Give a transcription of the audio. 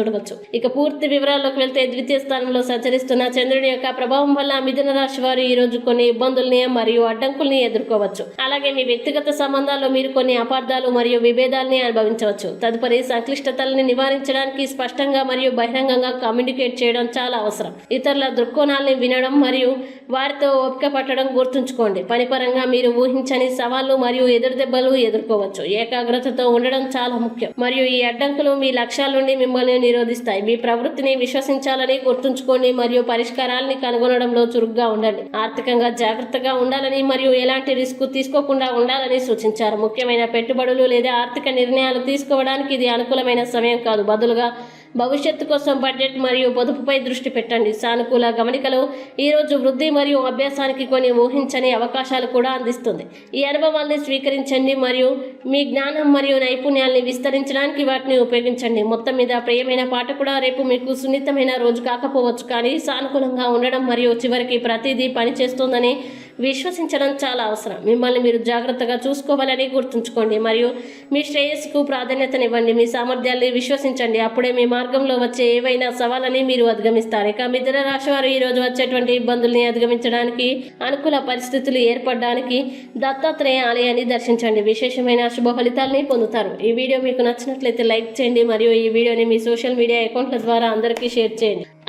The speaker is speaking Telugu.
చూడవచ్చు. ఇక పూర్తి వివరాల్లోకి వెళ్తే ద్వితీయ స్థానంలో సంచరిస్తున్న చంద్రుడి యొక్క ప్రభావం వల్ల మిథున రాశి వారు ఈ రోజు కొన్ని ఇబ్బందుల్ని మరియు అడ్డంకుల్ని ఎదుర్కోవచ్చు. అలాగే మీ వ్యక్తిగత సంబంధాల్లో మీరు కొన్ని అపార్థాలు మరియు విభేదాల్ని అనుభవించవచ్చు. తదుపరి సంక్లిష్టతల్ని నివారించడానికి స్పష్టంగా మరియు బహిరంగంగా కమ్యూనికేట్ చేయడం చాలా అవసరం. ఇతరుల దృక్కోణాల్ని వినడం మరియు వారితో ఓపిక పట్టడం గుర్తుంచుకోండి పనిపరంగా మీరు ఊహించని సవాళ్ళు మరియు ఎదురు దెబ్బలు ఎదుర్కోవచ్చు. ఏకాగ్రతతో ఉండడం చాలా ముఖ్యం. మరియు ఈ అడ్డంకులు మీ లక్ష్యాల నుండి మిమ్మల్ని నిరోధిస్తాయి. మీ ప్రవృత్తిని విశ్వసించాలని గుర్తుంచుకోండి మరియు పరిష్కారాలని కనుగొనడంలో చురుగ్గా ఉండండి. ఆర్థికంగా జాగ్రత్తగా ఉండాలని మరియు ఎలాంటి రిస్క్ తీసుకోకుండా ఉండాలని సూచించారు. ముఖ్యమైన పెట్టుబడులు లేదా ఆర్థిక నిర్ణయాలు తీసుకోవడానికి ఇది అనుకూలమైన సమయం కాదు. బదులుగా భవిష్యత్తు కోసం బడ్జెట్ మరియు పొదుపుపై దృష్టి పెట్టండి. సానుకూల గమనికలు ఈరోజు వృద్ధి మరియు అభ్యాసానికి కొన్ని ఊహించని అవకాశాలు కూడా అందిస్తుంది. ఈ అనుభవాల్ని స్వీకరించండి మరియు మీ జ్ఞానం మరియు నైపుణ్యాల్ని విస్తరించడానికి వాటిని ఉపయోగించండి. మొత్తం మీద ప్రియమైన పాట కూడా రేపు మీకు సున్నితమైన రోజు కాకపోవచ్చు కానీ సానుకూలంగా ఉండడం మరియు చివరికి ప్రతిదీ పనిచేస్తుందని విశ్వసించడం చాలా అవసరం. మిమ్మల్ని మీరు జాగ్రత్తగా చూసుకోవాలని గుర్తుంచుకోండి. మరియు మీ శ్రేయస్సుకు ప్రాధాన్యతనివ్వండి. మీ సామర్థ్యాన్ని విశ్వసించండి. అప్పుడే మీ మార్గంలో వచ్చే ఏవైనా సవాళ్ళని మీరు అధిగమిస్తారు. ఇక మిథున రాశి వారు ఈరోజు వచ్చేటువంటి ఇబ్బందుల్ని అధిగమించడానికి అనుకూల పరిస్థితులు ఏర్పడడానికి దత్తాత్రేయ ఆలయాన్ని దర్శించండి. విశేషమైన శుభ ఫలితాలని పొందుతారు. ఈ వీడియో మీకు నచ్చినట్లయితే లైక్ చేయండి. మరియు ఈ వీడియోని మీ సోషల్ మీడియా అకౌంట్ల ద్వారా అందరికీ షేర్ చేయండి.